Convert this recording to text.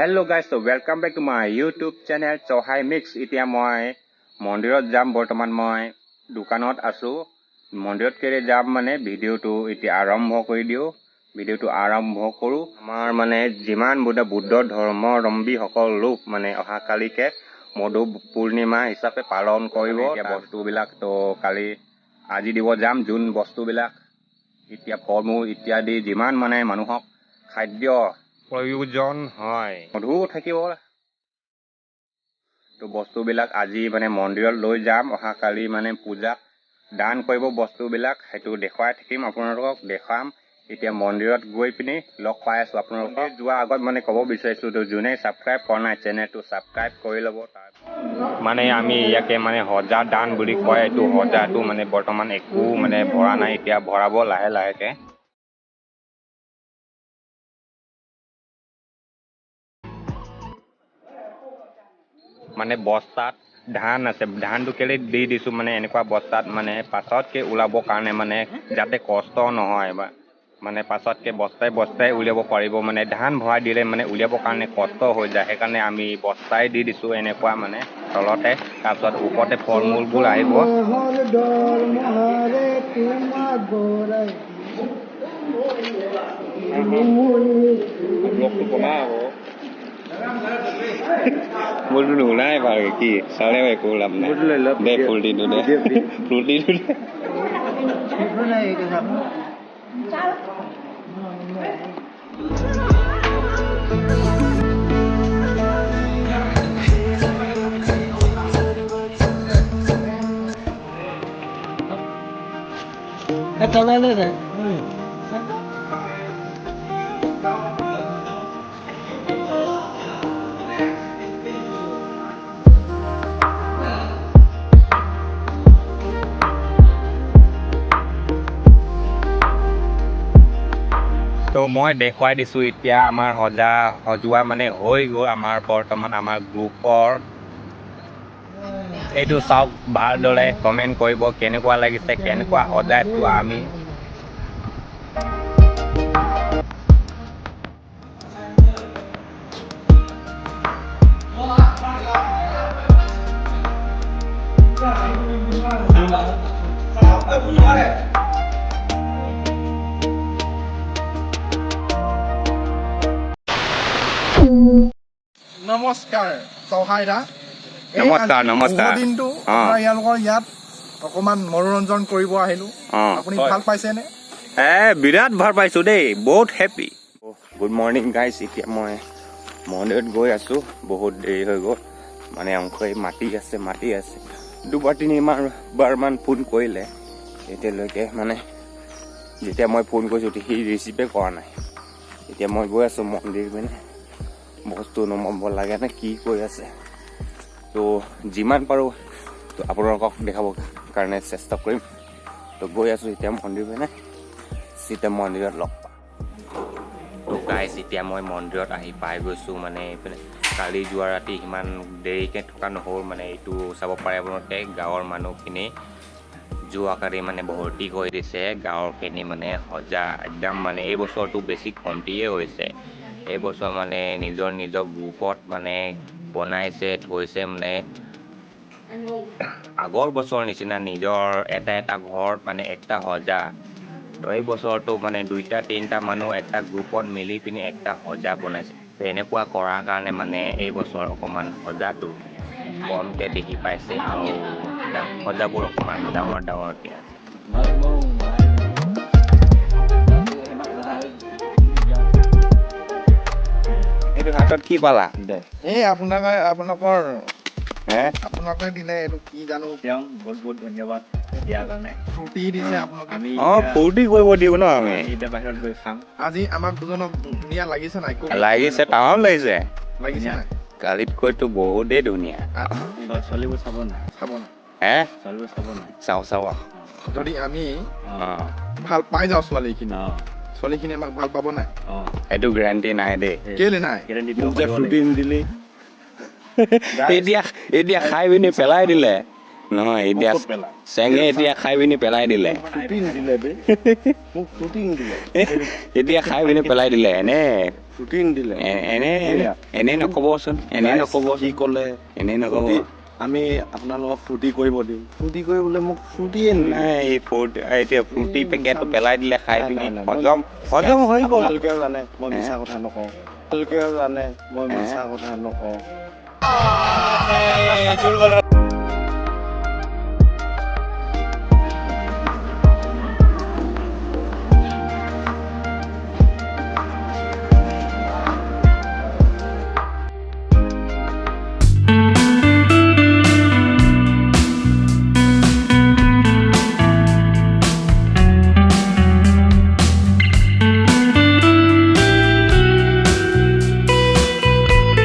Hello guys to welcome back to my YouTube channel চহাই mix এতিয়া মই মন্দিৰত যাম বৰ্তমান মই দোকানত আছোঁ মন্দিৰত কেলৈ যাম মানে ভিডিঅ'টো এতিয়া আৰম্ভ কৰি দিওঁ ভিডিঅ'টো আৰম্ভ কৰোঁ আমাৰ মানে যিমান বুদ্ধ বুদ্ধ ধৰ্মাৱলম্বীসকল লোক মানে অহাকালিকে মধু পূৰ্ণিমা হিচাপে পালন কৰিব এতিয়া বস্তুবিলাক ত' কালি আজি দিব যাম যোন বস্তুবিলাক এতিয়া ফল মূল ইত্যাদি যিমান মানে মানুহক খাদ্য প্ৰয়োজন হয়। মধু থাকিব। ত' বস্তুবিলাক আজি মানে মন্দিৰত লৈ যাম অহাকালি মানে পূজাত দান কৰিব বস্তুবিলাক সেইটো দেখুৱাই থাকিম আপোনালোকক দেখাম। এতিয়া মন্দিৰত গৈ পিনি লগ পাই আছোঁ। আপোনালোকক যোৱাৰ আগত মানে ক'ব বিচাৰিছোঁ ত' যোনে ছাবস্ক্ৰাইব কৰা নাই চেনেলটো ছাবস্ক্ৰাইব কৰি ল'ব। তাৰ মানে আমি ইয়াকে মানে সজা দান বুলি কয় এইটো সজাটো মানে বৰ্তমান একো মানে ভৰা নাই এতিয়া ভৰাব লাহে লাহেকে। মানে বস্তাত ধান আছে। ধানটো কেলে দি দিছোঁ মানে এনেকুৱা বস্তাত মানে পাছতকে ওলাবৰ কাৰণে মানে যাতে কষ্ট নহয় বা মানে পাছতকে বস্তাই বস্তাই উলিয়াব পাৰিব মানে। ধান ভৰাই দিলে মানে উলিয়াবৰ কাৰণে কষ্ট হৈ যায়। সেইকাৰণে আমি বস্তাই দি দিছোঁ এনেকুৱা মানে তলতে তাৰপিছত ওপৰতে ফল মূলবোৰ আহিব ফুলটো নোলাই বাৰু কি চালেও একো লাভ নাই দে ফুল দিটো দে ফুল দিটো দে ত' মই দেখুৱাই দিছোঁ এতিয়া আমাৰ সজা সজোৱা মানে হৈ গ'ল আমাৰ বৰ্তমান আমাৰ গ্ৰুপৰ এইটো চাওক ভালদৰে কমেণ্ট কৰিব কেনেকুৱা লাগিছে কেনেকুৱা সজাইছোঁ আমি নমস্কাৰ চহাই দা। নমস্কাৰ, নমস্কাৰ। দিনটো ইয়ালোকৰ ইয়াত অকমান মনোৰঞ্জন কৰিব আহিলো। আপুনি ভাল পাইছেনে? এ বিৰাট ভাল পাইছোঁ দেই বহুত হেপী গুড মৰ্ণিং গাইজ এতিয়া মই মন্দিৰত গৈ আছোঁ বহুত দেৰি হৈ গ'ল। মানে অংশই মাতি আছে মাতি আছে। দুবাৰ তিনিবাৰ বাৰমান ফোন কৰিলে। এতিয়ালৈকে মানে যেতিয়া মই ফোন কৰিছোঁ সি ৰিচিভে কৰা নাই। এতিয়া মই গৈ আছোঁ মন্দিৰ পিনে। বস্তু নমাব লাগে নে? কি কৰি আছে? তো যিমান পাৰোঁ, তো আপোনালোকক দেখাবৰ কাৰণে চেষ্টা কৰিম। তো গৈ আছোঁ এতিয়া মন্দিৰ পিনে তেতিয়া মন্দিৰত লগ পাম। তো গাইজ এতিয়া মই মন্দিৰত আহি পাই গৈছোঁ মানে এইপিনে কালি যোৱা ৰাতি সিমান দেৰিকৈ থকা নহ'ল মানে এইটো চাব পাৰে আপোনালোকে, গাঁৱৰ মানুহখিনি যোৱাকালি মানে ভৰ্তি কৰি দিছে, গাঁৱৰখিনি মানে সজা, একদম মানে এই বছৰটো বেছি কমটিয়ে হৈছে। এইবছৰ মানে নিজৰ নিজৰ গ্ৰুপত মানে বনাইছে থৈছে মানে। আগৰ বছৰৰ নিচিনা নিজৰ এটা এটা ঘৰত মানে একটা সজা। তো এই বছৰটো মানে দুইটা তিনিটা মানুহ এটা গ্ৰুপত মিলি পিনি একটা সজা বনাইছে। এনেকুৱা কৰাৰ কাৰণে মানে এই বছৰ অকণমান সজাটো কমকৈ দেখি পাইছে আৰু সজাবোৰ অকণমান ডাঙৰ ডাঙৰকৈ আছে। এইটো হাতত কি পালা? এই আপোনাক আপোনালোকৰ হে? আপোনালোকে দিলে এইটো কি জানো? তেওঁক বহুত বহুত ধন্যবাদ দিয়াৰ কাৰণে। ফূৰ্তি দিছে আপোনালোকে। আমি অঁ এতিয়া- ফূৰ্তি কৰিব দিওঁ ন আমি? আমি এতিয়া বাহিৰত গৈ খাম। আজি আমাক দুজনক ধুনীয়া লাগিছে নাই? খুব লাগিছে তামাম লাগিছে। লাগিছে নাই? কালিতকৈতো বহুতেই ধুনীয়া। আচ্ছা, ছোৱালী- ছোৱালীবোৰ চাব নাই? চাব না হে? ছোৱালীবোৰ চাব নাই? চাওঁ চাওঁ। যদি আমি ভাল পাই যাওঁ ছোৱালীখিনি। ছোৱালীখিনি আমাক ভাল পাব নাই? অঁ। এইটো গেৰাণ্টি নাই দেই। কেলে নাই? এতিয়া এতিয়া খাই পিনি পেলাই দিলে। নহয় এতিয়া? চেঙে এতিয়া খাই পিনি পেলাই দিলে। এতিয়া খাই পিনি পেলাই দিলে। এনে এনে এনে- নকবচোন। এনে নকব কি ক'লে এনে নকব। আমি আপোনালোকক ফূৰ্তি কৰিব দিম ফূৰ্তি কৰিবলৈ মোক ফূৰ্তিয়ে নাই এই ফ্ৰুট এতিয়া ফ্ৰুটি পেকেটটো পেলাই দিলে খাই পিনি হজম হজম হৈ গ'ল তেওঁলোকেও জানে মই মিছা কথা নকওঁ তেওঁলোকেও জানে মই মিছা কথা নকওঁ